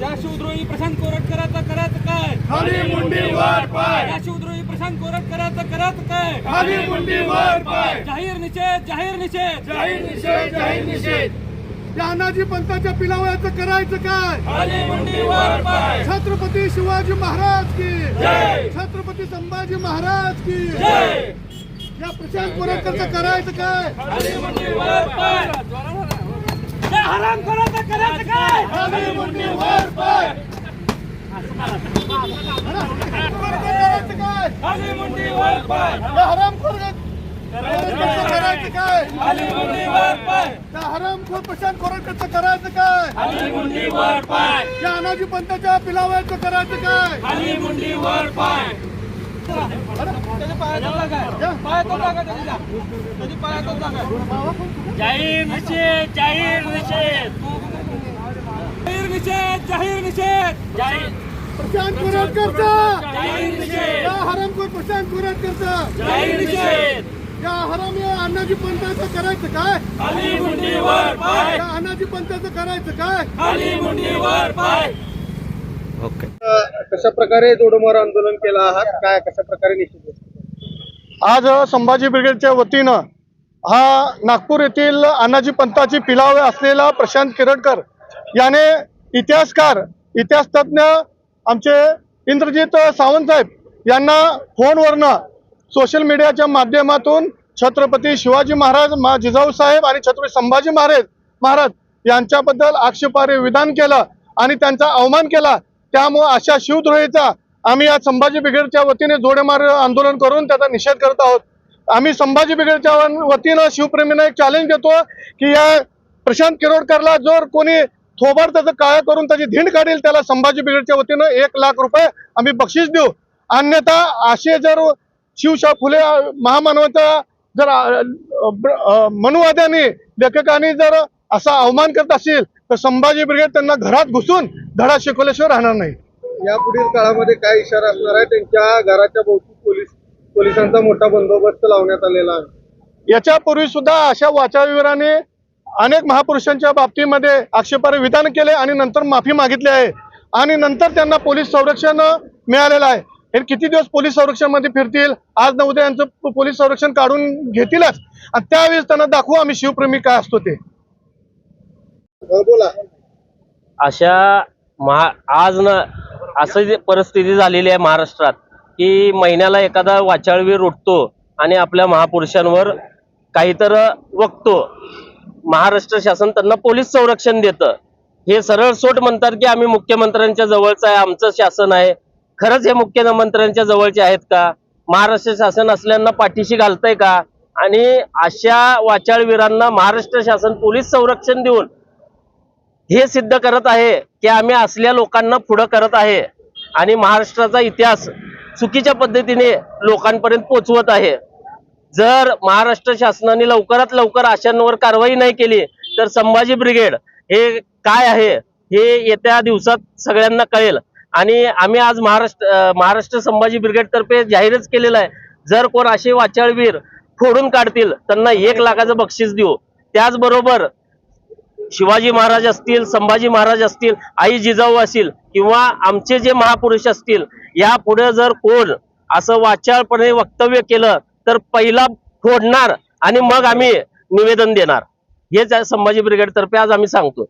या शिवद्रोही प्रशांत कोरटकरांचं करायचं काय? खाली मुंडी वर पाय. या शिवद्रोही प्रशांत कोरटकरांचं करायचं काय? खाली मुंडी वर पाय. जाहीर निषेध जाहीर निषेध. जाहीर निषेध जाहीर निषेध. या अनाजी पंथाच्या पिलावयाचं करायचं काय? खाली मुंडी वर पाय. छत्रपती शिवाजी महाराज की? जय. छत्रपती संभाजी महाराज की? जय. या प्रशांत कोरटकरचं करायचं काय? खाली मुंडी वर पाय. या हरामखोराचं करायचं काय? खाली मुंडी वर पाय करायचं काय खाली मुंडी वर पाय या हरामखोर करायचं काय पाय प्रशांत कोरटकरचं करायचं काय पाय या अनाजी पंथाच्या पिलावयाचं करायचं काय जाहीर निषेध जाहीर निषेध जाहीर निषेध जाहीर निषेध जाहीर प्रशांत कोरटकरचा या हरामखोर प्रशांत कोरटकरचा या हराम या अनाजी पंथाचं करायचं काय? खाली मुंडी वर पाय. या अनाजी पंथाचं करायचं काय? खाली मुंडी वर पाय कशा प्रकारे जोडमार आंदोलन केलं आहात? काय कशा प्रकारे निश्चित आज संभाजी ब्रिगेडच्या वतीनं हा नागपूर येथील अनाजी पंथाची पिलावे असलेला प्रशांत किरटकर याने इतिहासकार इतिहास तज्ज्ञ आमचे इंद्रजित सावंत साहेब यांना फोनवरनं सोशल मीडियाच्या माध्यमातून छत्रपती शिवाजी महाराज मा जिजाऊ साहेब आणि छत्रपती संभाजी महाराज महाराज यांच्याबद्दल आक्षेपार्ह विधान केलं आणि त्यांचा अवमान केला. त्यामुळं अशा शिवद्रोहीचा आम्ही आज संभाजी ब्रिगेडच्या वतीने जोडेमार आंदोलन करून त्याचा निषेध करत आहोत. आम्ही संभाजी ब्रिगेडच्या वतीनं शिवप्रेमींना एक चॅलेंज देतो की या प्रशांत किरोडकरला जर कोणी थोबाड त्याचं काळं करून त्याची धिंड काढेल त्याला संभाजी ब्रिगेडच्या वतीनं एक लाख रुपये आम्ही बक्षीस देऊ. अन्यथा असे जर शिवशाह फुले महामानवाचा जर मनुवाद्यांनी लेखकांनी जर असा अवमान करत असेल तर संभाजी ब्रिगेड त्यांना घरात घुसून धडा शिकवल्याशिवाय राहणार नाही. या पुढील काळामध्ये काय इशारा असणार आहे? त्यांच्या घराच्या भोवती पोलीस पोलिसांचा मोठा बंदोबस्त लावण्यात आलेला आहे. याच्यापूर्वी सुद्धा अशा वाचावीराने अनेक महापुरुषांच्या बाबतीमध्ये आक्षेपार्ह विधान केले आणि नंतर माफी मागितली आहे. आणि नंतर त्यांना पोलीस संरक्षण मिळालेलं आहे. हे किती दिवस पोलीस संरक्षणमध्ये फिरतील? आज न उद्या यांचं पोलीस संरक्षण काढून घेतीलच. आणि त्यावेळेस त्यांना दाखवू आम्ही शिवप्रेमी काय असतो ते. बोला. अशा महा आज न असं जे परिस्थिती झालेली आहे महाराष्ट्रात की महिन्याला एखादा वाचाळवीर उठतो आणि आपल्या महापुरुषांवर काहीतर वकतो. महाराष्ट्र शासन त्यांना पोलीस संरक्षण देतं. हे सरळ सोट म्हणतात की आम्ही मुख्यमंत्र्यांच्या जवळचं आहे आमचं शासन आहे. खरंच हे मुख्यमंत्र्यांच्या जवळचे आहेत का? महाराष्ट्र शासन असल्यांना पाठीशी घालतंय का? आणि अशा वाचाळवीरांना महाराष्ट्र शासन पोलीस संरक्षण देऊन हे सिद्ध करत आहे की आम्ही असल्या लोकांना पुढं करत आहे. आणि महाराष्ट्राचा इतिहास चुकीच्या पद्धतीने लोकांपर्यंत पोचवत आहे. जर महाराष्ट्र शासनाने लवकरात लवकर अशांवर कारवाई नाही केली तर संभाजी ब्रिगेड हे काय आहे हे येत्या दिवसात सगळ्यांना कळेल. आणि आम्ही आज महाराष्ट्र महाराष्ट्र संभाजी ब्रिगेड तर्फे जाहीरच केलेलं आहे जर कोण असे वाचाळवीर फोडून काढतील त्यांना एक लाखाचं बक्षीस देऊ. त्याचबरोबर शिवाजी महाराज असतील संभाजी महाराज असतील आई जिजाऊ असतील किंवा आमचे जे महापुरुष असतील या पुढे जर कोण असं वाचाळपणे वक्तव्य केलं तर पहिला फोडणार आणि मग आम्ही निवेदन देणार. हेच आहे संभाजी ब्रिगेड तर्फे आज आम्ही सांगतो